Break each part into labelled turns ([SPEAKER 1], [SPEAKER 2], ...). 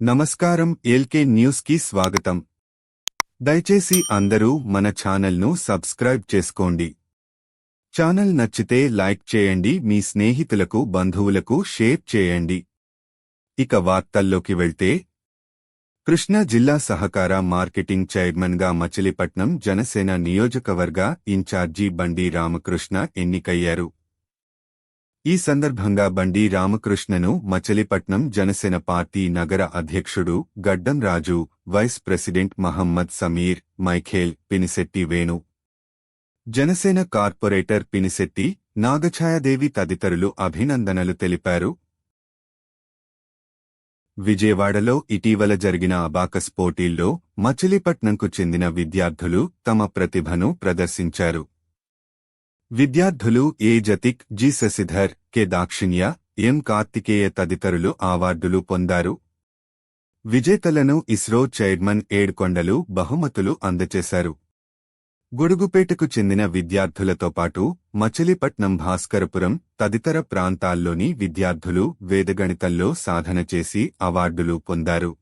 [SPEAKER 1] నమస్కారం ఎల్కే న్యూస్కి స్వాగతం. దయచేసి అందరూ మన ఛానల్ను సబ్స్క్రైబ్ చేసుకోండి. ఛానల్ నచ్చితే లైక్ చేయండి మీ స్నేహితులకు బంధువులకు షేర్ చేయండి. ఇక వార్తల్లోకి వెళ్తే కృష్ణా జిల్లా సహకార మార్కెటింగ్ చైర్మన్గా మచిలీపట్నం జనసేన నియోజకవర్గ ఇన్ఛార్జి బండి రామకృష్ణ ఎన్నికయ్యారు. ఈ సందర్భంగా బండి రామకృష్ణను మచిలీపట్నం జనసేన పార్టీ నగర అధ్యక్షుడు Gaddam Raju vice president Mohammed Sameer Michael Pinisetty Venu. Janasena corporator Pinisetty Nagachayadevi తదితరులు అభినందనలు తెలిపారు. విజయవాడలో ఇటీవల జరిగిన అబాకస్ పోటీల్లో మచిలీపట్నంకు చెందిన విద్యార్థులు తమ ప్రతిభను ప్రదర్శించారు. విద్యార్థులు A Jatik G Shashidhar K Dakshinya M Karthikeya తదితరులు అవార్డులు పొందారు? విజేతలను ఇస్రో చైర్మన్ ఏడ్కొండలు బహుమతులు అందజేశారు గొడుగుపేటకు చెందిన విద్యార్థులతో పాటు మచిలీపట్నం భాస్కరపురం తదితర ప్రాంతాల్లోని విద్యార్థులు వేదగణితంలో సాధన చేసి అవార్డులు పొందారు.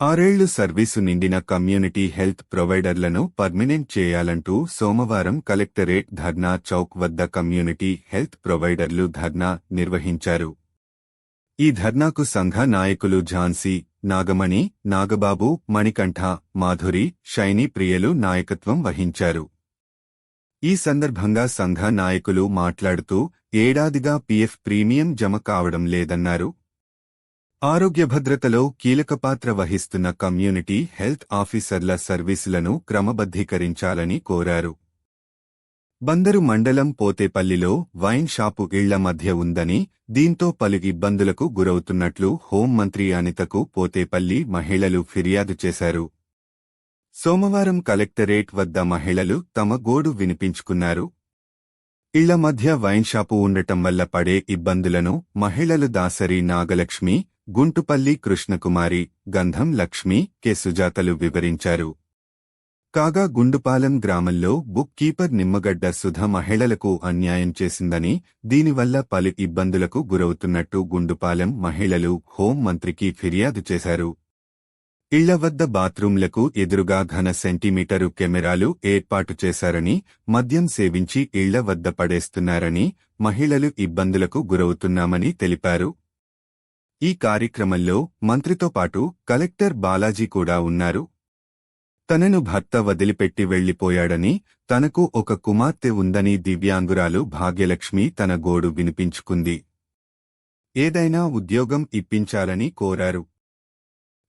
[SPEAKER 1] ఆరేళ్ళు సర్వీసు నిండిన కమ్యూనిటీ హెల్త్ ప్రొవైడర్లను పర్మినెంట్ చేయాలంటూ సోమవారం కలెక్టరేట్ ధర్నా చౌక్ వద్ద కమ్యూనిటీ హెల్త్ ప్రొవైడర్లు ధర్నా నిర్వహించారు. ఈ ధర్నాకు సంఘ నాయకులు ఝాన్సీ నాగమణి నాగబాబు మణికంఠ మాధురి షైనీ ప్రియలు నాయకత్వం వహించారు. ఈ సందర్భంగా సంఘ నాయకులు మాట్లాడుతూ ఏడాదిగా పీఎఫ్ ప్రీమియం జమ కావడం లేదన్నారు. ఆరోగ్య భద్రతలో కీలక పాత్ర వహిస్తున్న కమ్యూనిటీ హెల్త్ ఆఫీసర్ల సర్వీసులను క్రమబద్ధీకరించాలని కోరారు. బందరు మండలం పోతేపల్లిలో వైన్ షాపు ఇళ్ళ మధ్య ఉందని దీంతో పలు ఇబ్బందులకు గురవుతున్నట్లు హోంమంత్రి అనితకు పోతేపల్లి మహిళలు ఫిర్యాదు చేశారు. సోమవారం కలెక్టరేట్ వద్ద మహిళలు తమ గోడు వినిపించుకున్నారు. ఇళ్ళ మధ్య వైన్ షాపు ఉండటం వల్ల పడే ఇబ్బందులను మహిళలు దాసరి నాగలక్ష్మి గుంటుపల్లి కృష్ణకుమారి గంధం లక్ష్మి కె. సుజాతలు వివరించారు. కాగా గుండుపాలెం గ్రామంలో బుక్ కీపర్ నిమ్మగడ్డ సుధ మహిళలకు అన్యాయం చేసిందని దీనివల్ల పలు ఇబ్బందులకు గురవుతున్నట్టు గుండుపాలెం మహిళలు హోం మంత్రికి ఫిర్యాదు చేశారు. ఇళ్ళ వద్ద బాత్రూంలకు ఎదురుగా ఘన సెంటీమీటరు కెమెరాలు ఏర్పాటు చేశారని మద్యం సేవించి ఇళ్ళ వద్ద పడేస్తున్నారని మహిళలు ఇబ్బందులకు గురవుతున్నామని తెలిపారు. ఈ కార్యక్రమంలో మంత్రితో పాటు కలెక్టర్ బాలాజీ కూడా ఉన్నారు. తనను భర్త వదిలిపెట్టి వెళ్ళిపోయాడని తనకు ఒక కుమార్తె ఉందని దివ్యాంగురాలు భాగ్యలక్ష్మి తన గోడు వినిపించుకుంది. ఏదైనా ఉద్యోగం ఇప్పించాలని కోరారు.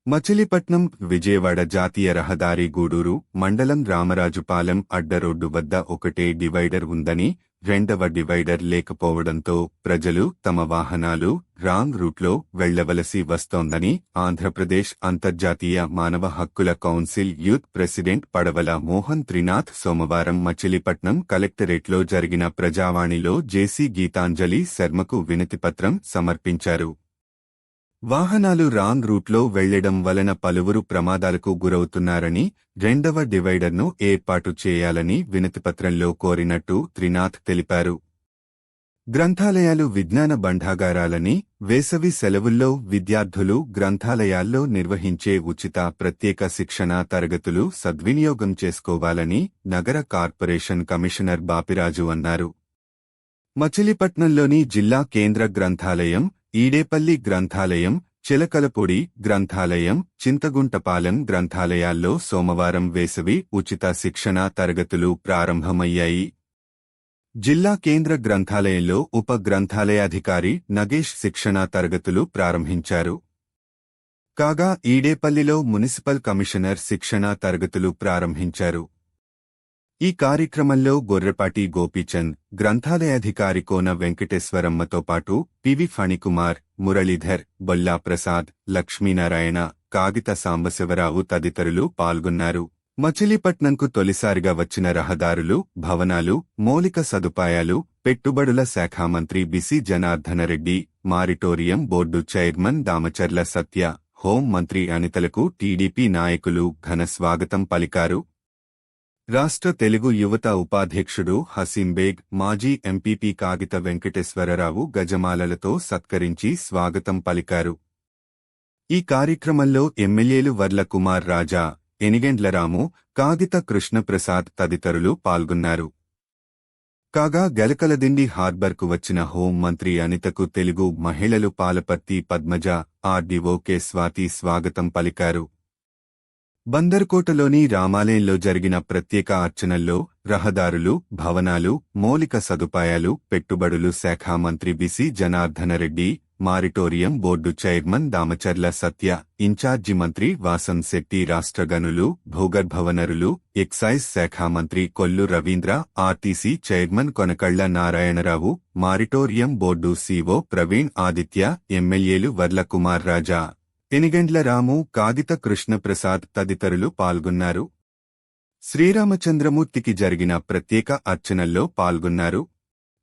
[SPEAKER 1] మచిలీపట్నం విజయవాడ జాతీయ రహదారి గూడూరు మండలం రామరాజుపాలెం అడ్డరోడ్డు వద్ద ఒకటే డివైడర్ ఉందని రెండవ డివైడర్ లేకపోవడంతో ప్రజలు తమ వాహనాలు రాంగ్ రూట్లో వెళ్ళవలసి వస్తోందని ఆంధ్రప్రదేశ్ అంతర్జాతీయ మానవ హక్కుల కౌన్సిల్ యూత్ ప్రెసిడెంట్ పడవల మోహన్ త్రినాథ్ సోమవారం మచిలీపట్నం కలెక్టరేట్లో జరిగిన ప్రజావాణిలో జేసీ గీతాంజలి శర్మకు వినతిపత్రం సమర్పించారు. వాహనాలు రాంగ్ రూట్లో వెళ్ళడం వలన పలువురు ప్రమాదాలకు గురవుతున్నారని రెండవ డివైడర్ను ఏర్పాటు చేయాలని వినతిపత్రంలో కోరినట్టు త్రినాథ్ తెలిపారు. గ్రంథాలయాలు విజ్ఞాన బండాగారాలని వేసవి సెలవుల్లో విద్యార్థులు గ్రంథాలయాల్లో నిర్వహించే ఉచిత ప్రత్యేక శిక్షణా తరగతులు సద్వినియోగం చేసుకోవాలని నగర కార్పొరేషన్ కమిషనర్ బాపిరాజు అన్నారు. మచిలీపట్నంలోని జిల్లా కేంద్ర గ్రంథాలయం ఈడేపల్లి గ్రంథాలయం చిలకలపొడి గ్రంథాలయం చింతగుంటపాలెం గ్రంథాలయాల్లో సోమవారం వేసవి ఉచిత శిక్షణా తరగతులు ప్రారంభమయ్యాయి. జిల్లా కేంద్ర గ్రంథాలయంలో ఉప గ్రంథాలయాధికారి నగేష్ శిక్షణా తరగతులు ప్రారంభించారు. కాగా ఈడేపల్లిలో మున్సిపల్ కమిషనర్ శిక్షణా తరగతులు ప్రారంభించారు. ఈ కార్యక్రమంలో గొర్రెపాటి గోపీచంద్ గ్రంథాలయాధికారి కోన వెంకటేశ్వరమ్మతో పాటు పివి ఫణికుమార్ మురళీధర్ బొల్లా ప్రసాద్ లక్ష్మీనారాయణ కాగిత సాంబశివరావు తదితరులు పాల్గొన్నారు. మచిలీపట్నంకు తొలిసారిగా వచ్చిన రహదారులు భవనాలు మౌలిక సదుపాయాలు పెట్టుబడుల శాఖ మంత్రి BC Janardhana Reddy maritime board chairman Damacharla Satya home మంత్రి అనితలకు టీడీపీ నాయకులు ఘన స్వాగతం పలికారు. రాష్ట్ర తెలుగు యువత ఉపాధ్యక్షుడు హసీంబేగ్ మాజీ ఎంపీపీ కాగిత వెంకటేశ్వరరావు గజమాలలతో సత్కరించి స్వాగతం పలికారు. ఈ కార్యక్రమంలో ఎమ్మెల్యేలు వర్ల కుమార్ రాజా ఎనిగెండ్లరాము కాగిత కృష్ణప్రసాద్ తదితరులు పాల్గొన్నారు. కాగా గెలకలదిండి హార్బర్కు వచ్చిన హోం మంత్రి అనితకు తెలుగు మహిళలు పాలపర్తి పద్మజ ఆర్డీఓకే స్వాతి స్వాగతం పలికారు. బందర్కోటలోని రామాలయంలో జరిగిన ప్రత్యేక అర్చనల్లో రహదారులు భవనాలు మౌలిక సదుపాయాలు పెట్టుబడులు శాఖ మంత్రి BC Janardhana Reddy maritime board chairman Damacharla Satya in charge మంత్రి వాసం శెట్టి రాష్ట్ర గనులు భూగర్భవనరులు ఎక్సైజ్ శాఖ మంత్రి Kollu Ravindra RTC chairman Konakalla Narayanarao maritime board CEO Praveen Aditya ఎమ్మెల్యేలు వర్ల కుమార్ రాజా. ఎనిగండ్ల రాము కాగిత కృష్ణప్రసాద్ తదితరులు పాల్గొన్నారు. శ్రీరామచంద్రమూర్తికి జరిగిన ప్రత్యేక అర్చనల్లో పాల్గొన్నారు.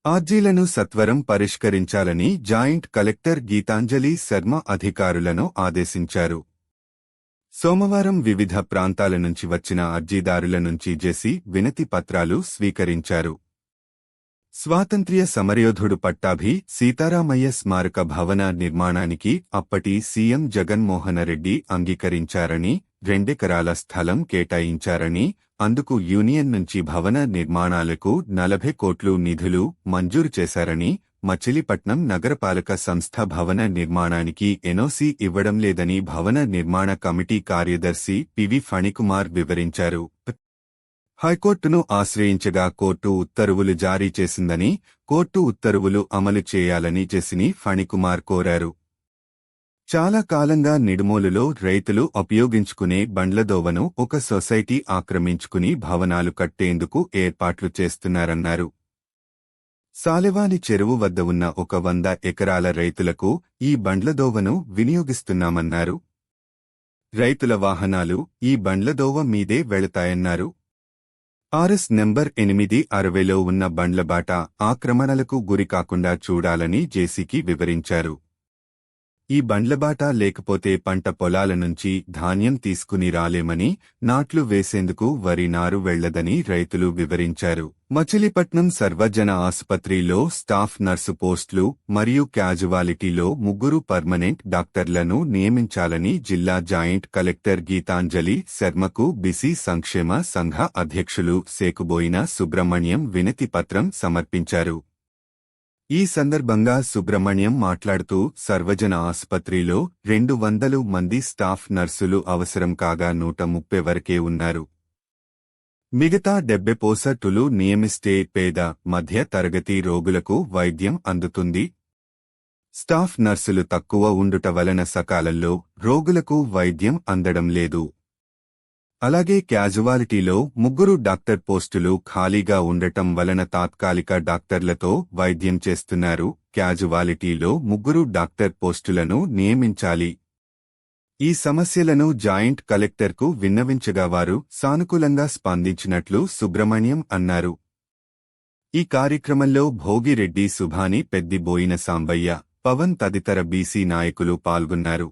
[SPEAKER 1] ఆర్జీలను సత్వరం పరిష్కరించాలని జాయింట్ కలెక్టర్ గీతాంజలి శర్మ అధికారులను ఆదేశించారు. సోమవారం వివిధ ప్రాంతాల నుంచి వచ్చిన అర్జీదారుల నుంచి జెసి వినతి పత్రాలు స్వీకరించారు. స్వాతంత్ర్య సమరయోధుడు పట్టాభి సీతారామయ్య స్మారక భవన నిర్మాణానికి అప్పటి సీఎం జగన్మోహనరెడ్డి అంగీకరించారని రెండెకరాల స్థలం కేటాయించారని అందుకు యూనియన్ నుంచి భవన నిర్మాణాలకు నలభై కోట్లు నిధులు మంజూరు చేశారని మచిలీపట్నం నగరపాలక సంస్థ భవన నిర్మాణానికి ఎనోసీ ఇవ్వడం లేదని భవన నిర్మాణ కమిటీ కార్యదర్శి పివి ఫణికుమార్ వివరించారు. హైకోర్టును ఆశ్రయించగా కోర్టు ఉత్తర్వులు జారీ చేసిందని కోర్టు ఉత్తర్వులు అమలు చేయాలని జెసిని ఫణికుమార్ కోరారు. చాలా కాలంగా నిడుమోలులో రైతులు ఉపయోగించుకునే బండ్లదోవను ఒక సొసైటీ ఆక్రమించుకుని భవనాలు కట్టేందుకు ఏర్పాట్లు చేస్తున్నారన్నారు. సాలెవాని చెరువు వద్ద ఉన్న ఒక వంద ఎకరాల రైతులకు ఈ బండ్లదోవను వినియోగిస్తున్నామన్నారు. రైతుల వాహనాలు ఈ బండ్లదోవ మీదే వెళతాయన్నారు. ఆర్ఎస్ నెంబర్ ఎనిమిది అరవైలో ఉన్న బండ్లబాట ఆక్రమణలకు గురికాకుండా చూడాలని జేసీకి వివరించారు. ఈ బండ్లబాట లేకపోతే పంట పొలాల నుంచి ధాన్యం తీసుకుని రాలేమని నాట్లు వేసేందుకు వరి నారు వెళ్ళదని రైతులు వివరించారు. మచిలీపట్నం సర్వజన ఆసుపత్రిలో స్టాఫ్ నర్సు పోస్టులు మరియు క్యాజువాలిటీలో ముగ్గురు పర్మనెంట్ డాక్టర్లను నియమించాలని జిల్లా జాయింట్ కలెక్టర్ గీతాంజలి శర్మకు బిసి సంక్షేమ సంఘ అధ్యక్షులు సేకుబోయిన సుబ్రహ్మణ్యం వినతి పత్రం సమర్పించారు. ఈ సందర్భంగా సుబ్రహ్మణ్యం మాట్లాడుతూ సర్వజన ఆసుపత్రిలో రెండు వందలు మంది స్టాఫ్ నర్సులు అవసరం కాగా నూట ముప్పై వరకే ఉన్నారు. మిగతా డెబ్బె పోసట్టులు నియమిస్తే పేద మధ్య తరగతి రోగులకు వైద్యం అందుతుంది. స్టాఫ్ నర్సులు తక్కువ ఉండుట వలన సకాలంలో రోగులకు వైద్యం అందడం లేదు. అలాగే క్యాజువాలిటీలో ముగ్గురు డాక్టర్ పోస్టులు ఖాళీగా ఉండటం వలన తాత్కాలిక డాక్టర్లతో వైద్యం చేస్తున్నారు. క్యాజువాలిటీలో ముగ్గురు డాక్టర్ పోస్టులను నియమించాలి. ఈ సమస్యలను జాయింట్ కలెక్టర్కు విన్నవించగా వారు సానుకూలంగా స్పందించినట్లు సుబ్రహ్మణ్యం అన్నారు. ఈ కార్యక్రమంలో భోగిరెడ్డి సుభాని పెద్దిబోయిన సాంబయ్య పవన్ తదితర బీసీ నాయకులు పాల్గొన్నారు.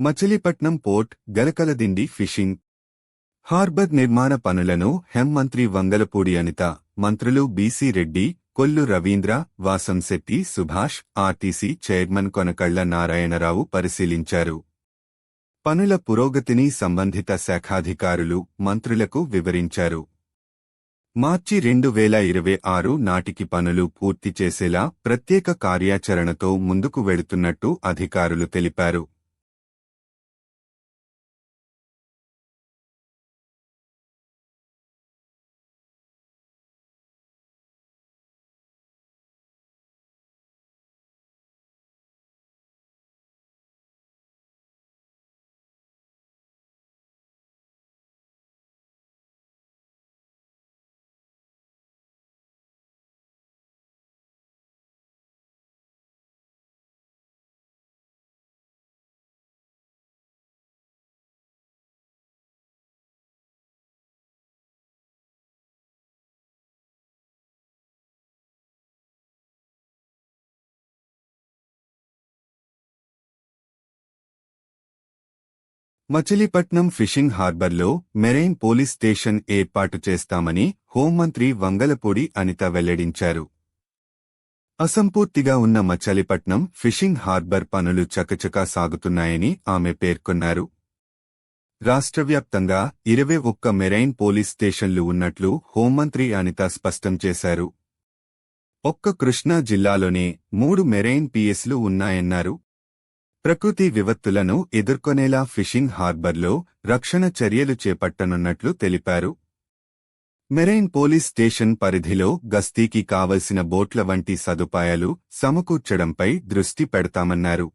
[SPEAKER 1] Machilipatnam port Gilakaladindi fishing. Harbour నిర్మాణ పనులను హెం మంత్రి వంగలపూడి అనిత మంత్రులు BC Reddy Kollu Ravindra Vasamsetti Subhash RTC chairman Konakalla Narayanarao పరిశీలించారు. పనుల పురోగతిని సంబంధిత శాఖాధికారులు మంత్రులకు వివరించారు. మార్చి రెండు వేల ఇరవై ఆరు నాటికి పనులు పూర్తి చేసేలా ప్రత్యేక కార్యాచరణతో ముందుకు వెళుతున్నట్టు అధికారులు తెలిపారు. మచిలీపట్నం ఫిషింగ్ హార్బర్లో మెరైన్ పోలీస్ స్టేషన్ ఏర్పాటు చేస్తామని హోంమంత్రి వంగలపూడి అనిత వెల్లడించారు. అసంపూర్తిగా ఉన్న మచిలీపట్నం ఫిషింగ్ హార్బర్ పనులు చకచకా సాగుతున్నాయని ఆమె పేర్కొన్నారు. రాష్ట్రవ్యాప్తంగా ఇరవై ఒక్క మెరైన్ పోలీస్ స్టేషన్లు ఉన్నట్లు హోంమంత్రి అనిత స్పష్టం చేశారు. ఒక్క కృష్ణా జిల్లాలోనే మూడు మెరైన్ పిఎస్లు ఉన్నాయన్నారు. ప్రకృతి వివత్తులను ఎదుర్కొనేలా ఫిషింగ్ హార్బర్లో రక్షణ చర్యలు చేపట్టనున్నట్లు తెలిపారు. మెరైన్ పోలీస్ స్టేషన్ పరిధిలో గస్తీకి కావలసిన బోట్ల వంటి సదుపాయాలు సమకూర్చడంపై దృష్టి పెడతామన్నారు.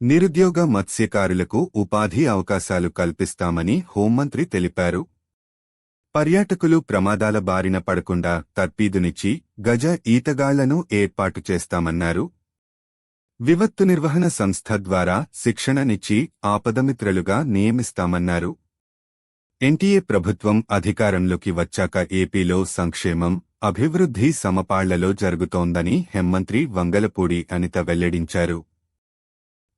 [SPEAKER 1] నిరుద్యోగ మత్స్యకారులకు ఉపాధి అవకాశాలు కల్పిస్తామని హోంమంత్రి తెలిపారు. పర్యాటకులు ప్రమాదాల బారిన పడకుండా తర్పీదునిచ్చి గజ ఈతగాళ్ళను ఏర్పాటు చేస్తామన్నారు. వివత్తు నిర్వహణ సంస్థ ద్వారా శిక్షణనిచ్చి ఆపదమిత్రలుగా నియమిస్తామన్నారు. ఎన్టీఏ ప్రభుత్వం అధికారంలోకి వచ్చాక ఏపీలో సంక్షేమం అభివృద్ధి సమపాళ్ళలో జరుగుతోందని హెమ్మంత్రి వంగలపూడి అనిత వెల్లడించారు.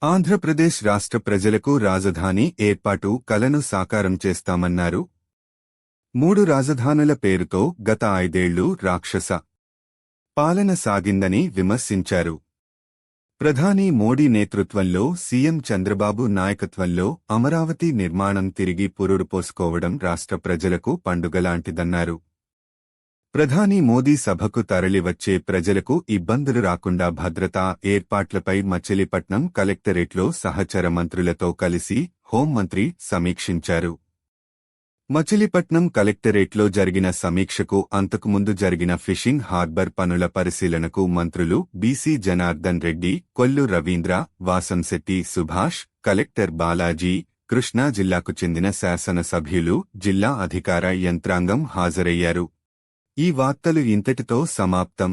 [SPEAKER 1] ఆంధ్రప్రదేశ్ రాష్ట్ర ప్రజలకు రాజధాని ఏర్పాటు కలను సాకారం చేస్తామన్నారు. మూడు రాజధానుల పేరుతో గత ఐదేళ్ళు రాక్షస పాలన సాగిందని విమర్శించారు. ప్రధాని మోడీ నేతృత్వంలో సీఎం చంద్రబాబు నాయకత్వంలో అమరావతి నిర్మాణం తిరిగి పురుడుపోసుకోవడం రాష్ట్ర ప్రజలకు పండుగలాంటిదన్నారు ప్రధాని మోదీ సభకు తరలివచ్చే ప్రజలకు ఇబ్బందులు రాకుండా భద్రతా ఏర్పాట్లపై మచిలీపట్నం కలెక్టరేట్లో సహచర మంత్రులతో కలిసి హోంమంత్రి సమీక్షించారు. మచిలీపట్నం కలెక్టరేట్లో జరిగిన సమీక్షకు అంతకుముందు జరిగిన ఫిషింగ్ హార్బర్ పనుల పరిశీలనకు మంత్రులు బీసీ జనార్దన్ రెడ్డి కొల్లు రవీంద్ర వాసంశెట్టి సుభాష్ కలెక్టర్ బాలాజీ కృష్ణా జిల్లాకు చెందిన శాసనసభ్యులు జిల్లా అధికార యంత్రాంగం హాజరయ్యారు. ఈ వార్తలు ఇంతటితో సమాప్తం.